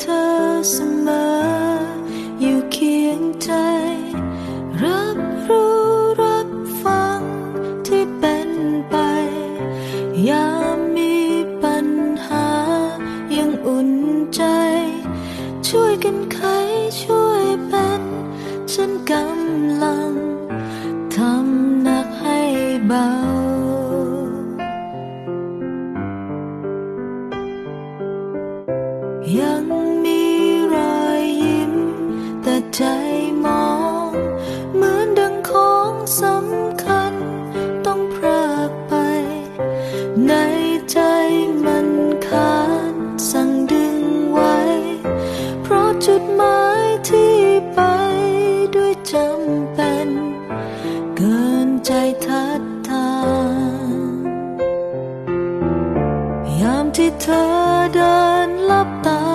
เธอเสมอ อยู่เคียงใจ รับรู้รับฟังที่เป็นไป ยามีปัญหา ยังอุ่นใจ ช่วยกันไขช่วยเป็น ฉันกำลัง ทำหนักให้เบา ใจมอง เหมือนดังของสำคัญ ต้องพรากไป ในใจมันขาดสั่งดึงไว้ เพราะจุดหมายที่ไปด้วยจำเป็น เกินใจทัดทานยามที่เธอเดินลับตา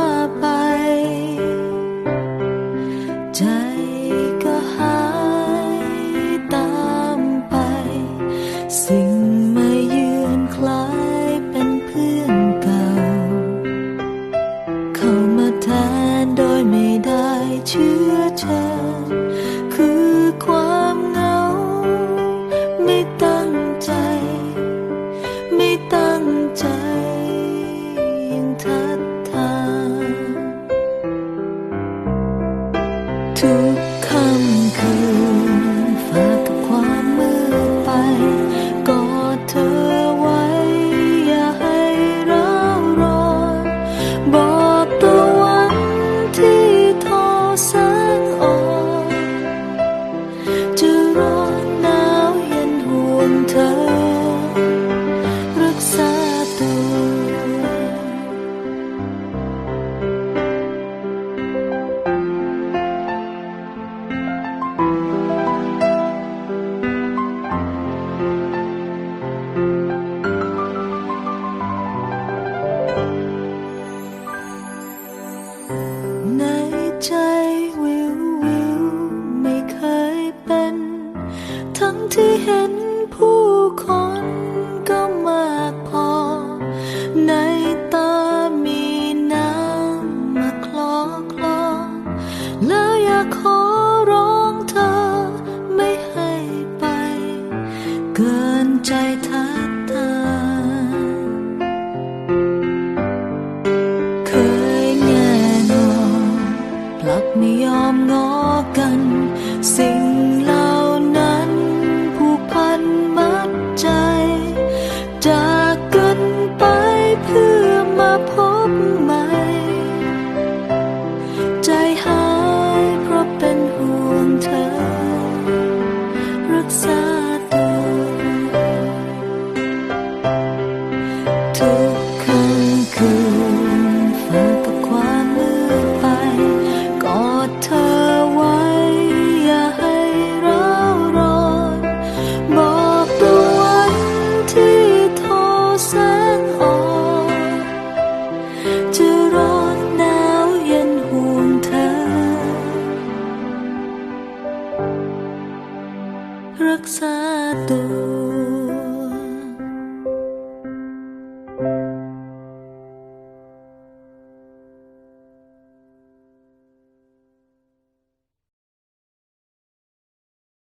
ในใจวิววิวไม่เคยเป็น ทั้งที่เห็นผู้คนก็มากพอ ในตามีน้ำมาคลอคลอแล้วอยากขอร้อง ไม่ยอมงอกัน สิ่งเหล่านั้นผูกพันมัดใจจ รักษาตัว